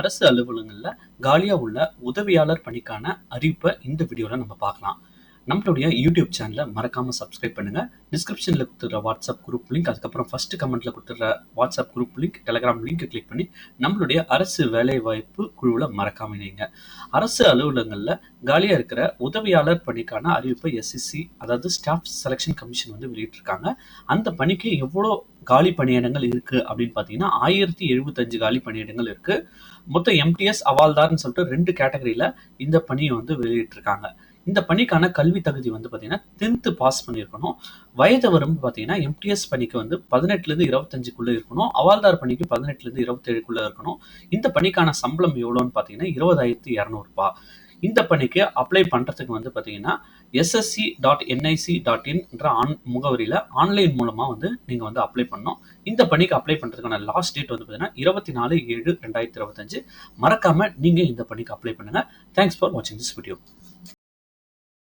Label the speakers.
Speaker 1: அரசு அலுவலகங்களில் காலியாக உள்ள உதவியாளர் பணிக்கான அறிவிப்பை இந்த வீடியோவில் நம்ம பார்க்கலாம். நம்மளுடைய யூடியூப் சேனலை மறக்காமல் சப்ஸ்கிரைப் பண்ணுங்கள் டிஸ்கிரிப்ஷனில் கொடுத்துட்ற வாட்ஸ்அப் குரூப் லிங்க் அதுக்கப்புறம் ஃபஸ்ட்டு கமெண்ட்டில் கொடுத்துருக்க வாட்ஸ்அப் குரூப் லிங்க் டெலகிராம் லிங்க்கை கிளிக் பண்ணி நம்மளுடைய அரசு வேலைவாய்ப்பு குழுவில் மறக்காம இணைங்க. அரசு அலுவலகங்களில் காலியாக இருக்கிற உதவியாளர் பணிக்கான அறிவிப்பை எஸ்எஸ்சி அதாவது ஸ்டாஃப் செலெக்ஷன் கமிஷன் வந்து வெளியிட்டிருக்காங்க. அந்த பணிக்கு எவ்வளோ காலி பணியிடங்கள் இருக்குது அப்படின்னு பார்த்தீங்கன்னா ஆயிரத்தி எழுபத்தஞ்சு காலி பணியிடங்கள் இருக்குது மொத்தம் எம்டிஎஸ் அவால்தார்னு சொல்லிட்டு ரெண்டு கேட்டகரியில் இந்த பணியை வந்து வெளியிட்டிருக்காங்க. இந்த பணிக்கான கல்வி தகுதி வந்து பார்த்தீங்கன்னா டென்த்து பாஸ் பண்ணியிருக்கணும். வயது வரம்பு பார்த்தீங்கன்னா எம்டிஎஸ் பணிக்கு வந்து பதினெட்டுலேருந்து இருபத்தஞ்சுக்குள்ளே இருக்கணும். அவால்தார் பணிக்கு பதினெட்டுலேருந்து இருபத்தேழுக்குள்ளே இருக்கணும். இந்த பணிக்கான சம்பளம் எவ்வளோன்னு பார்த்தீங்கன்னா இருபதாயிரத்தி இரநூறுபா. இந்த பணிக்கு அப்ளை பண்ணுறதுக்கு வந்து பார்த்தீங்கன்னா SSC dot NIC dot in on முகவரியில் ஆன்லைன் மூலமாக வந்து நீங்கள் வந்து அப்ளை பண்ணோம் இந்த பணிக்கு அப்ளை பண்ணுறதுக்கான லாஸ்ட் டேட் வந்து பார்த்தீங்கன்னா இருபத்தி நாலு ஏழு ரெண்டாயிரத்தி இருபத்தஞ்சு. மறக்காமல் நீங்கள் இந்த பணிக்கு அப்ளை பண்ணுங்கள் தேங்க்ஸ் ஃபார் வாட்சிங் திஸ் வீடியோ